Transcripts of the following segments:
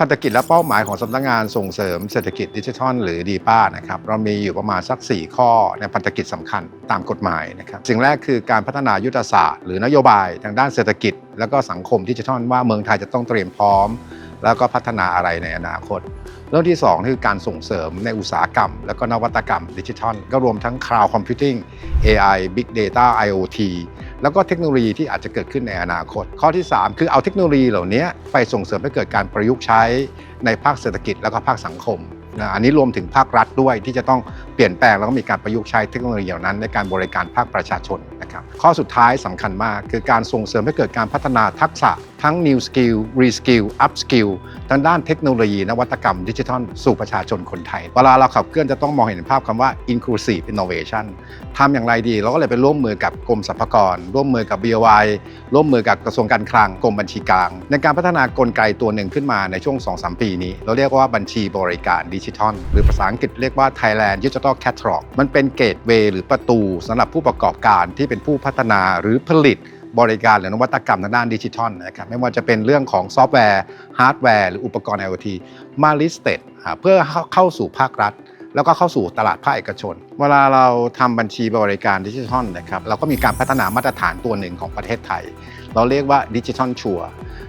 พันธกิจและเป้าหมายของสำนักงานส่งเสริมเศรษฐกิจดิจิทัล หรือดีป้านะครับเรามีอยู่ประมาณสัก 4 ข้อในพันธกิจสำคัญตามกฎหมายนะครับสิ่งแรกคือการพัฒนายุทธศาสตร์หรือนโยบายทางด้านเศรษฐกิจ และก็สังคมดิจิทัลว่าเมืองไทยจะต้องเตรียมพร้อม แล้วก็พัฒนาอะไรในอนาคต เรื่องที่ 2 คือการส่งเสริมในอุตสาหกรรม และก็นวัตกรรมดิจิทัล ก็รวมทั้ง Cloud Computing AI Big Data IoT แล้วก็เทคโนโลยีที่อาจจะเกิดขึ้นในอนาคต ข้อที่ 3 คือเอาเทคโนโลยีเหล่านี้ไปส่งเสริมให้เกิดการประยุกต์ใช้ในภาคเศรษฐกิจแล้วก็ภาคสังคมนะอันนี้รวมถึงภาครัฐด้วยที่จะต้องเปลี่ยนแปลงแล้วก็มีการประยุกต์ใช้เทคโนโลยีเหล่านั้น ในการบริการภาคประชาชนนะครับข้อสุดท้ายสำคัญมาก คือการส่งเสริมให้เกิดการพัฒนาทักษะทั้ง new skill re skill up skill ทางด้านเทคโนโลยีนวัตกรรมดิจิทัลสู่ประชาชนคนไทย เวลาเราขับเคลื่อนจะต้องมองเห็นภาพคำว่า inclusive innovation ทำอย่างไรดี เราก็เลยไปร่วมมือกับกรมสรรพากร ร่วมมือกับ BOI ร่วมมือกับกระทรวงการคลังกรมบัญชีกลาง ในการพัฒนากลไกตัวหนึ่งขึ้นมาในช่วง 2-3 ปีนี้ เราเรียกว่าบัญชีบริการดิจิทัล หรือภาษาอังกฤษเรียกว่า Thailand Digital Catalog มันเป็นเกตเวย์หรือประตูสำหรับผู้ประกอบการที่เป็นผู้พัฒนาหรือผลิต บริการหรือนวัตกรรมทางด้านดิจิทัลนะครับไม่ว่าจะเป็นเรื่องของซอฟต์แวร์ฮาร์ดแวร์หรืออุปกรณ์ IoT มาลิสเต็ดเพื่อเข้าสู่ภาครัฐ แล้วก็เข้าสู่ตลาดภาคเอกชน เวลาเราทำบัญชีบริการดิจิทัลนะครับเราก็มีการพัฒนามาตรฐานตัวหนึ่งของประเทศไทย เราเรียกว่าดิจิทัลชัว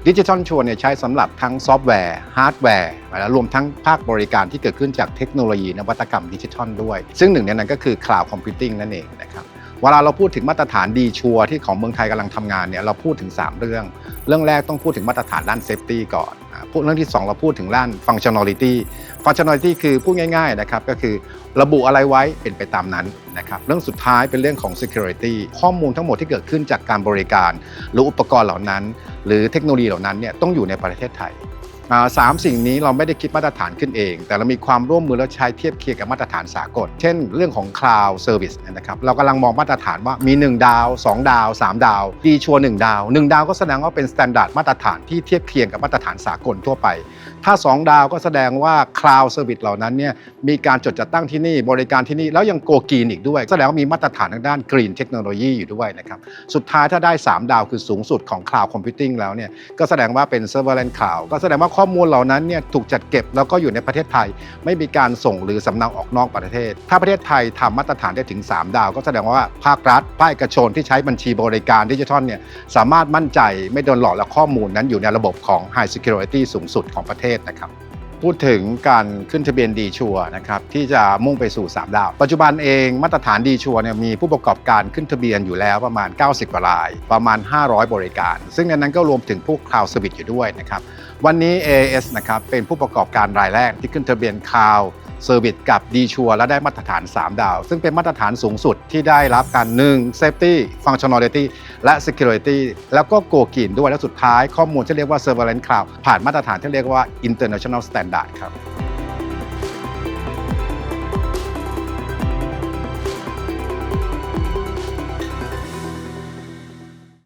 ดิจิทัลชัวเนี่ยใช้สำหรับทั้งซอฟต์แวร์ฮาร์ดแวร์และรวมทั้งภาคบริการที่เกิดขึ้นจากเทคโนโลยีนวัตกรรมดิจิทัลด้วย ซึ่งหนึ่งในนั้นก็คือ Cloud Computing นั่นเองนะครับ เวลาเราพูดถึงมาตรฐานดีชัวที่ของเมืองไทยกำลังทำงานเนี่ยเราพูดถึง 3 เรื่อง เรื่องแรกต้องพูดถึงมาตรฐานด้านเซฟตี้ก่อนพูดเรื่องที่ 2 เราพูดถึงด้าน functionality functionality คือพูดง่ายๆนะครับก็คือระบุอะไรไว้เป็นไปตามนั้นนะครับเรื่องสุดท้ายเป็นเรื่องของ security ข้อมูลทั้งหมดที่เกิดขึ้นจากการบริการ หรืออุปกรณ์เหล่านั้น หรือเทคโนโลยีเหล่านั้นเนี่ยต้องอยู่ในประเทศไทย สามสิ่งนี้เราไม่ได้คิดมาตรฐานขึ้นเอง แต่เรามีความร่วมมือและใช้เทียบเคียงกับมาตรฐานสากล เช่นเรื่องของ Cloud Service นะครับเรากำลังมองมาตรฐานว่ามี 1 ดาว 2 ดาว 3 ดาว ดีชัวร์1ดาว 1 ดาวก็แสดงว่าเป็น s t ต n d า r d มาตรฐานที่เทียบเคียงกับมาตรฐานสากลทั่วไป ถ้า 2 ดาวก็แสดงว่า Cloud Service เหล่านั้นเนี่ยมีการจดจัดตั้งที่นี่บริการที่นี่แล้วยังโกกีนอีกด้วย แสดงว่ามีมาตรฐานทางด้าน Green Technology อยู่ด้วยนะครับสุดท้ายถ้าได้ 3 ดาวคือสูงสุดของ Cloud Computing แล้วเนี่ยก็แสดงว่าเป็น Serverless Cloud ก็แสดงว่าข้อมูลเหล่านั้นเนี่ยถูกจัดเก็บแล้วก็อยู่ในประเทศไทย ไม่มีการส่งหรือสำเนาออกนอกประเทศ ถ้าประเทศไทยทำมาตรฐานได้ถึง 3 ดาว ก็แสดงว่าภาครัฐภาคเอกชนที่ใช้บัญชีบริการดิจิทัลเนี่ยสามารถมั่นใจไม่โดนหลอกและข้อมูลนั้นอยู่ในระบบของ High Security สูงสุดของประเทศนะครับ พูดถึงการขึ้นทะเบียนดีชัวนะครับที่จะมุ่งไปสู่ 3 ดาว ปัจจุบันเองมาตรฐานดีชัวเนี่ยมีผู้ประกอบการขึ้นทะเบียนอยู่แล้วประมาณ 90กว่าราย ประมาณ 500 บริการ ซึ่งในนั้นก็รวมถึงพวก Cloud Service อยู่ด้วยนะครับวันนี้ AS นะครับเป็นผู้ประกอบการรายแรกที่ขึ้นทะเบียนคราว เซอร์วิสกับดีชัวและได้มาตรฐาน 3 ดาว ซึ่งเป็นมาตรฐานสูงสุดที่ได้รับการ1 Safety Functionality และ Security แล้วก็โกกินด้วยและสุดท้ายข้อมูลที่เรียกว่า Surveillance Cloud ผ่านมาตรฐานที่เรียกว่า International Standard ครับ